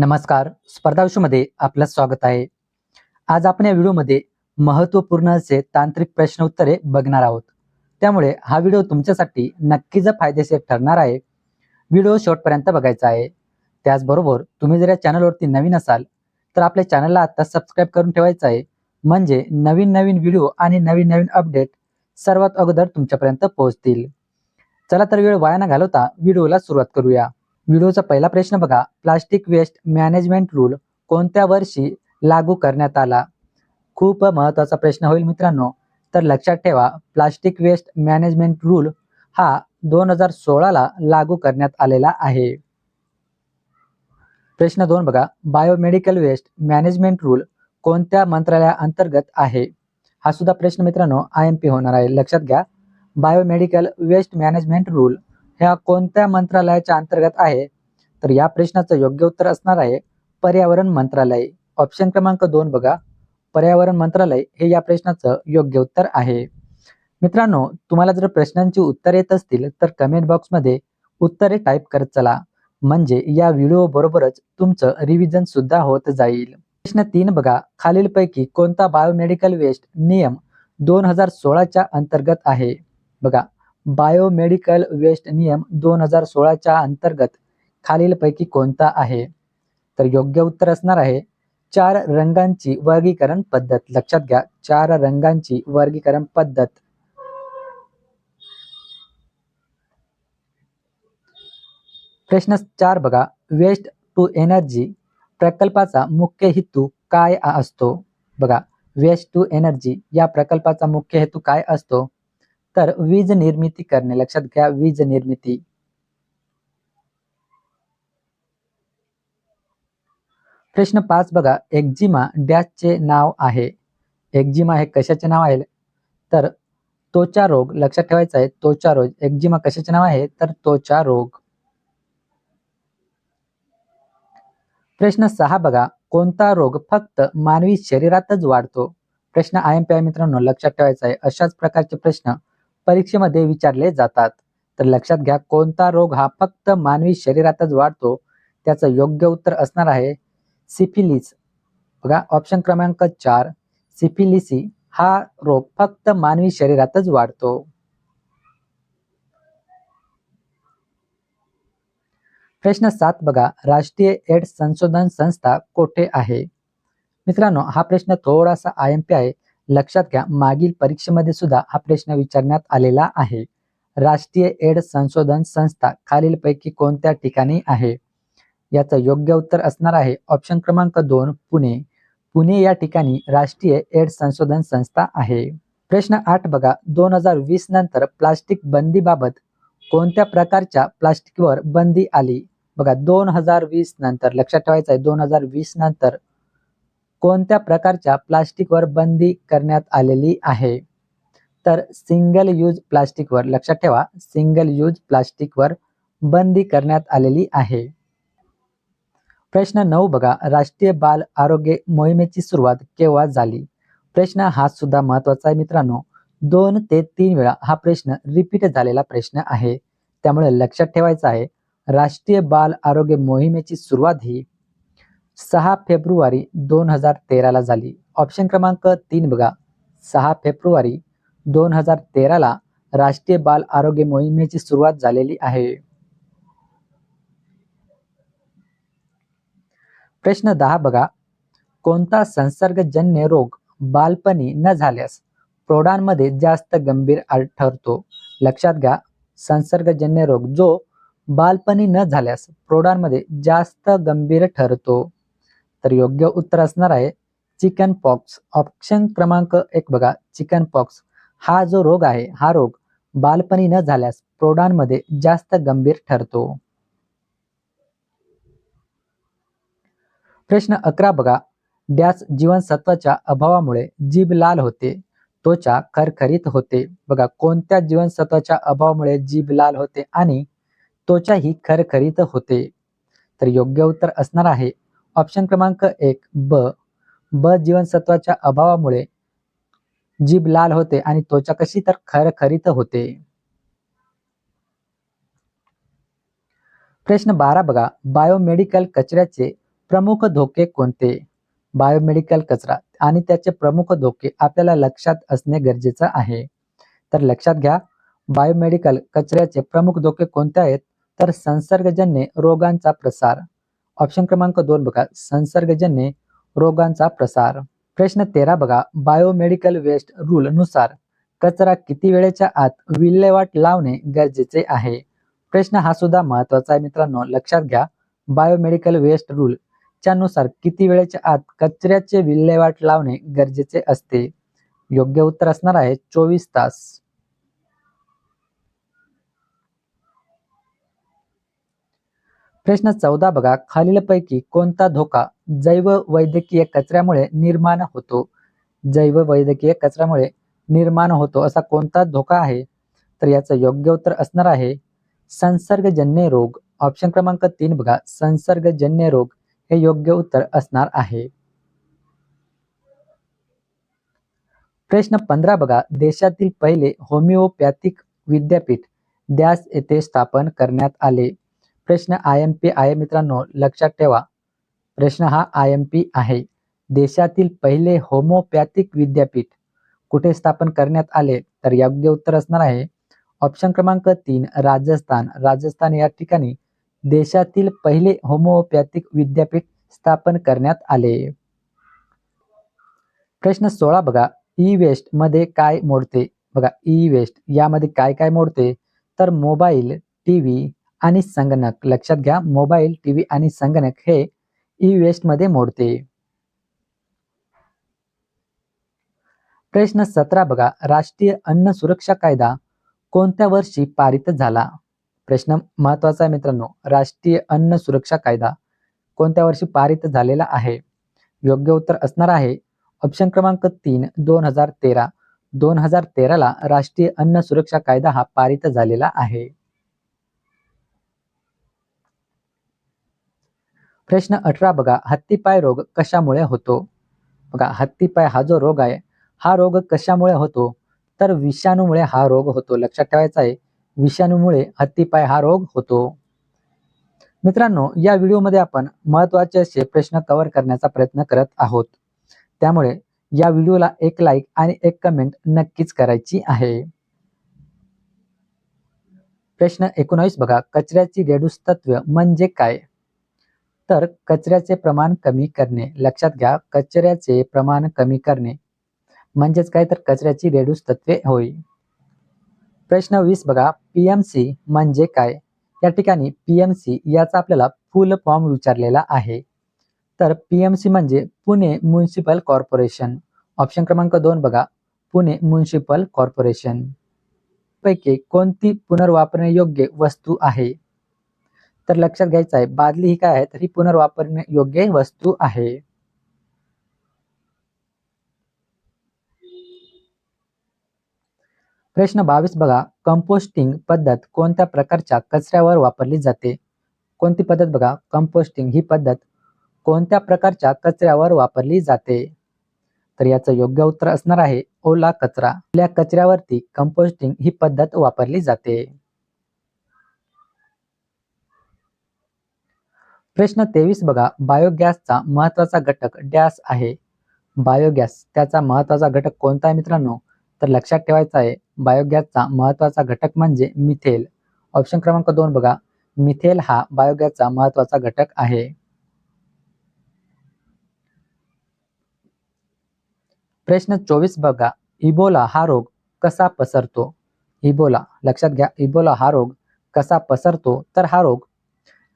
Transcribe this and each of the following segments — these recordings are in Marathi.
नमस्कार. स्पर्धा विश्वमध्ये आपलं स्वागत आहे. आज आपण या व्हिडिओमध्ये महत्त्वपूर्ण असे तांत्रिक प्रश्न उत्तरे बघणार आहोत. त्यामुळे हा व्हिडिओ तुमच्यासाठी नक्कीच फायदेशीर ठरणार आहे. व्हिडिओ शेवटपर्यंत बघायचा आहे. त्याचबरोबर तुम्ही जर या चॅनलवरती नवीन असाल तर आपल्या चॅनलला आता सबस्क्राईब करून ठेवायचं आहे. म्हणजे नवीन नवीन व्हिडिओ आणि नवीन नवीन अपडेट सर्वात अगोदर तुमच्यापर्यंत पोहोचतील. चला तर वेळ वाया न घालवता व्हिडिओला सुरुवात करूया. व्हिडिओचा पहिला प्रश्न बघा. प्लास्टिक वेस्ट मॅनेजमेंट रूल कोणत्या वर्षी लागू करण्यात आला? खूप महत्त्वाचा प्रश्न होईल मित्रांनो. तर लक्षात ठेवा प्लास्टिक वेस्ट मॅनेजमेंट रूल हा दोन हजार सोळाला लागू करण्यात आलेला आहे. प्रश्न दोन बघा. बायोमेडिकल वेस्ट मॅनेजमेंट रूल कोणत्या मंत्रालयाअंतर्गत आहे? हा सुद्धा प्रश्न मित्रांनो आय एम पी होणार आहे. लक्षात घ्या. बायोमेडिकल वेस्ट मॅनेजमेंट रूल ह्या कोणत्या मंत्रालयाच्या अंतर्गत आहे? तर या प्रश्नाचं योग्य उत्तर असणार आहे पर्यावरण मंत्रालय. ऑप्शन क्रमांक दोन बघा. पर्यावरण मंत्रालय हे या प्रश्नाचं योग्य उत्तर आहे. मित्रांनो तुम्हाला जर प्रश्नांची उत्तर येत असतील तर कमेंट बॉक्समध्ये उत्तरे टाईप करत चला. म्हणजे या व्हिडिओ बरोबरच तुमचं रिव्हिजन सुद्धा होत जाईल. प्रश्न तीन बघा. खालीलपैकी कोणता बायोमेडिकल वेस्ट नियम दोन हजार सोळाच्या अंतर्गत आहे? बघा. बायोमेडिकल वेस्ट नियम दोन हजार सोळाच्या अंतर्गत खालीलपैकी कोणता आहे? तर योग्य उत्तर असणार आहे चार रंगांची वर्गीकरण पद्धत. लक्षात घ्या चार रंगांची वर्गीकरण पद्धत. प्रश्न चार बघा वेस्ट टू एनर्जी प्रकल्पाचा मुख्य हेतू काय असतो? बघा वेस्ट टू एनर्जी या प्रकल्पाचा मुख्य हेतू काय असतो? तर वीज निर्मिती करणे. लक्षात घ्या वीज निर्मिती. प्रश्न पाच बघा. एक्झिमा डॅशचे नाव आहे. एक्झिमा हे कशाचे नाव आहे? तर त्वचा रोग. लक्षात ठेवायचा आहे त्वचा रोग. एक्झिमा कशाचे नाव आहे? तर त्वचा रोग. प्रश्न सहा बघा. कोणता रोग फक्त मानवी शरीरातच वाढतो? प्रश्न आय एम पी आय मित्रांनो लक्षात ठेवायचा आहे. अशाच प्रकारचे प्रश्न परीक्षेमध्ये विचारले जातात. तर लक्षात घ्या कोणता रोग हा फक्त मानवी शरीरातच वाढतो? त्याचं योग्य उत्तर असणार आहे सिफिलिस. बघा ऑप्शन क्रमांक चार सिफिलिसी हा रोग फक्त मानवी शरीरातच वाढतो. प्रश्न सात बघा राष्ट्रीय एड्स संशोधन संस्था कोठे आहे? मित्रांनो हा प्रश्न थोडासा आय एम पी आहे. लक्षात घ्या मागील परीक्षेमध्ये सुद्धा हा प्रश्न विचारण्यात आलेला आहे. राष्ट्रीय एड्स संशोधन संस्था खालीलपैकी कोणत्या ठिकाणी आहे? याचं योग्य उत्तर असणार आहे ऑप्शन क्रमांक दोन पुणे. पुणे या ठिकाणी राष्ट्रीय एड्स संशोधन संस्था आहे. प्रश्न आठ बघा दोन हजार वीस नंतर प्लास्टिक बंदीबाबत कोणत्या प्रकारच्या प्लास्टिकवर बंदी आली? बघा दोन हजार वीस नंतर लक्षात ठेवायचं आहे दोन हजार वीस नंतर कोणत्या प्रकारच्या प्लास्टिकवर बंदी करण्यात आलेली आहे? तर सिंगल यूज प्लास्टिकवर लक्षात ठेवा सिंगल यूज प्लास्टिकवर बंदी करण्यात आलेली आहे. प्रश्न नऊ बघा राष्ट्रीय बाल आरोग्य मोहिमेची सुरुवात केव्हा झाली? प्रश्न हा सुद्धा महत्त्वाचा आहे मित्रांनो. दोन ते तीन वेळा हा प्रश्न रिपीट झालेला प्रश्न आहे. त्यामुळे लक्षात ठेवायचा आहे राष्ट्रीय बाल आरोग्य मोहिमेची सुरुवात ही सहा फेब्रुवारी दोन हजार तेराला झाली. ऑप्शन क्रमांक तीन बघा. सहा फेब्रुवारी दोन हजार तेराला राष्ट्रीय बाल आरोग्य मोहिमेची सुरुवात झालेली आहे. प्रश्न दहा बघा. कोणता संसर्गजन्य रोग बालपणी न झाल्यास प्रौढांमध्ये जास्त गंभीर ठरतो? लक्षात घ्या. संसर्गजन्य रोग जो बालपणी न झाल्यास प्रौढांमध्ये जास्त गंभीर ठरतो. तर योग्य उत्तर असणार आहे चिकन पॉक्स. ऑप्शन क्रमांक एक बघा चिकन पॉक्स. हा जो रोग आहे हा रोग बालपणी न झाल्यास प्रौढांमध्ये जास्त गंभीर ठरतो. प्रश्न अकरा बघा डॅश जीवनसत्वाच्या अभावामुळे जीभ लाल होते त्वचा खरखरीत होते. बघा कोणत्या जीवनसत्वाच्या अभावामुळे जीभ लाल होते आणि त्वचा ही खरखरीत होते? तर योग्य उत्तर असणार आहे ऑप्शन क्रमांक एक ब. ब जीवनसत्वाच्या अभावामुळे जीभ लाल होते आणि त्वचा कशी तर खरखरीत होते. प्रश्न बारा बघा. बायोमेडिकल कचऱ्याचे प्रमुख धोके कोणते? बायोमेडिकल कचरा आणि त्याचे प्रमुख धोके आपल्याला लक्षात असणे गरजेचं आहे. तर लक्षात घ्या बायोमेडिकल कचऱ्याचे प्रमुख धोके कोणते आहेत? तर संसर्गजन्य रोगांचा प्रसार. ऑप्शन क्रमांक दोन बघा संसर्गजन्य रोगांचा प्रसार. प्रश्न तेरा बघा बायोमेडिकल वेस्ट रूल नुसार कचरा किती वेळेच्या आत विल्हेवाट लावणे गरजेचे आहे? प्रश्न हा सुद्धा महत्त्वाचा आहे मित्रांनो लक्षात घ्या. बायोमेडिकल वेस्ट रूल च्या नुसार किती वेळेच्या आत कचऱ्याचे विल्हेवाट लावणे गरजेचे असते? योग्य उत्तर असणार आहे चोवीस तास. प्रश्न चौदा बघा. खालीलपैकी कोणता धोका जैव वैद्यकीय कचऱ्यामुळे निर्माण होतो? जैव वैद्यकीय कचऱ्यामुळे निर्माण होतो असा कोणता धोका आहे? तर याचं योग्य उत्तर असणार आहे संसर्गजन्य रोग. ऑप्शन क्रमांक तीन बघा. संसर्गजन्य रोग हे योग्य उत्तर असणार आहे. प्रश्न पंधरा बघा. देशातील पहिले होमिओपॅथिक विद्यापीठ द्यास येथे स्थापन करण्यात आले. प्रश्न आय एम पी आहे मित्रांनो लक्षात ठेवा. प्रश्न हा आय एम पी आहे. देशातील पहिले होमोपॅथिक विद्यापीठ कुठे स्थापन करण्यात आले? तर योग्य उत्तर असणार आहे. ऑप्शन क्रमांक तीन राजस्थान. राजस्थान या ठिकाणी देशातील पहिले होमोपॅथिक विद्यापीठ स्थापन करण्यात आले. प्रश्न सोळा बघा. ई वेस्टमध्ये काय मोडते? बघा ई वेस्ट यामध्ये काय काय मोडते? तर मोबाईल टीव्ही आणि संगणक. लक्षात घ्या मोबाईल टीव्ही आणि संगणक हे ई वेस्टमध्ये मोडते. प्रश्न सतरा बघा राष्ट्रीय अन्न सुरक्षा कायदा कोणत्या वर्षी पारित झाला? प्रश्न महत्त्वाचा आहे मित्रांनो राष्ट्रीय अन्न सुरक्षा कायदा कोणत्या वर्षी पारित झालेला आहे? योग्य उत्तर असणार आहे ऑप्शन क्रमांक तीन दोन हजार तेरा. दोन हजार तेराला राष्ट्रीय अन्न सुरक्षा कायदा हा पारित झालेला आहे. प्रश्न अठरा बघा हत्तीपाय रोग कशामुळे होतो? बघा हत्तीपाय हा जो रोग आहे हा रोग कशामुळे होतो? तर विषाणूमुळे हा रोग होतो. लक्षात ठेवायचा आहे विषाणूमुळे हत्तीपाय हा रोग होतो. मित्रांनो या व्हिडिओमध्ये आपण महत्त्वाचे असे प्रश्न कव्हर करण्याचा प्रयत्न करत आहोत. त्यामुळे या व्हिडिओला एक लाईक आणि एक कमेंट नक्कीच करायची आहे. प्रश्न एकोणावीस बघा कचऱ्याची रेडूस तत्व म्हणजे काय? तर कचऱ्याचे प्रमाण कमी करणे. लक्षात घ्या कचऱ्याचे प्रमाण कमी करणे. म्हणजेच काय? तर कचऱ्याची रेडूस तत्वे होय. प्रश्न वीस बघा. पीएमसी म्हणजे काय? या ठिकाणी पीएमसी याचा आपल्याला फुल फॉर्म विचारलेला आहे. तर पीएमसी म्हणजे पुणे म्युन्सिपल कॉर्पोरेशन ऑप्शन क्रमांक दोन बघा. पुणे म्युन्सिपल कॉर्पोरेशन पैकी कोणती पुनर्वापरण्यायोग्य वस्तू आहे? तर लक्षात घ्यायचं आहे बादली ही काय आहे? तर ही पुनर्वापरण्यायोग्य वस्तू आहे. प्रश्न बावीस बघा कंपोस्टिंग पद्धत कोणत्या प्रकारच्या कचऱ्यावर वापरली जाते? कोणती पद्धत बघा कंपोस्टिंग ही पद्धत कोणत्या प्रकारच्या कचऱ्यावर वापरली जाते? तर याचं योग्य उत्तर असणार आहे ओला कचरा. आपल्या कचऱ्यावरती कंपोस्टिंग ही पद्धत वापरली जाते. प्रश्न तेवीस बघा. बायोगॅसचा महत्त्वाचा घटक डॅस आहे. बायोगॅस त्याचा महत्त्वाचा घटक कोणता आहे मित्रांनो? तर लक्षात ठेवायचा आहे बायोगॅसचा महत्त्वाचा घटक म्हणजे मिथेल ऑप्शन क्रमांक दोन बघा. मिथेल हा बायोगॅसचा महत्त्वाचा घटक आहे. प्रश्न चोवीस बघा. इबोला हा रोग कसा पसरतो? इबोला लक्षात घ्या. इबोला हा रोग कसा पसरतो? तर हा रोग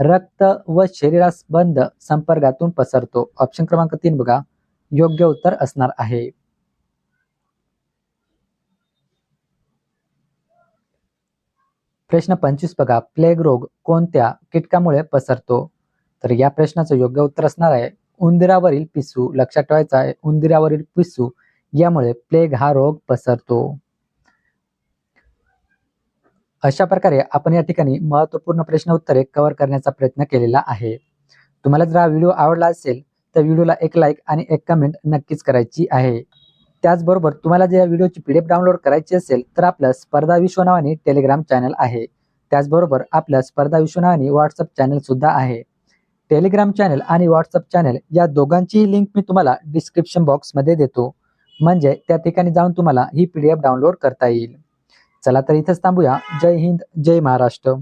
रक्त व शरीरास बंद संपर्कातून पसरतो. ऑप्शन क्रमांक तीन बघा. योग्य उत्तर असणार आहे. प्रश्न पंचवीस बघा. प्लेग रोग कोणत्या कीटकामुळे पसरतो? तर या प्रश्नाचं योग्य उत्तर असणार आहे. उंदिरावरील पिसू. लक्षात ठेवायचा आहे उंदिरावरील पिसू यामुळे प्लेग हा रोग पसरतो. अशा प्रकारे आपण या ठिकाणी महत्त्वपूर्ण प्रश्न उत्तरे कव्हर करण्याचा प्रयत्न केलेला आहे. तुम्हाला जर हा व्हिडिओ आवडला असेल तर व्हिडिओला एक लाईक आणि एक कमेंट नक्कीच करायची आहे. त्याचबरोबर तुम्हाला जर या व्हिडिओची एफ डाउनलोड करायची असेल तर आपलं स्पर्धा विश्व नावाने टेलिग्राम चॅनल आहे. त्याचबरोबर आपलं स्पर्धा विश्व नावाने व्हॉट्सअप चॅनल सुद्धा आहे. टेलिग्राम चॅनल आणि व्हॉट्सअप चॅनल या दोघांचीही लिंक मी तुम्हाला डिस्क्रिप्शन बॉक्समध्ये देतो. म्हणजे त्या ठिकाणी जाऊन तुम्हाला ही पी डी एफ डाउनलोड करता येईल. चला तर इथंच थांबूया. जय हिंद जय महाराष्ट्र.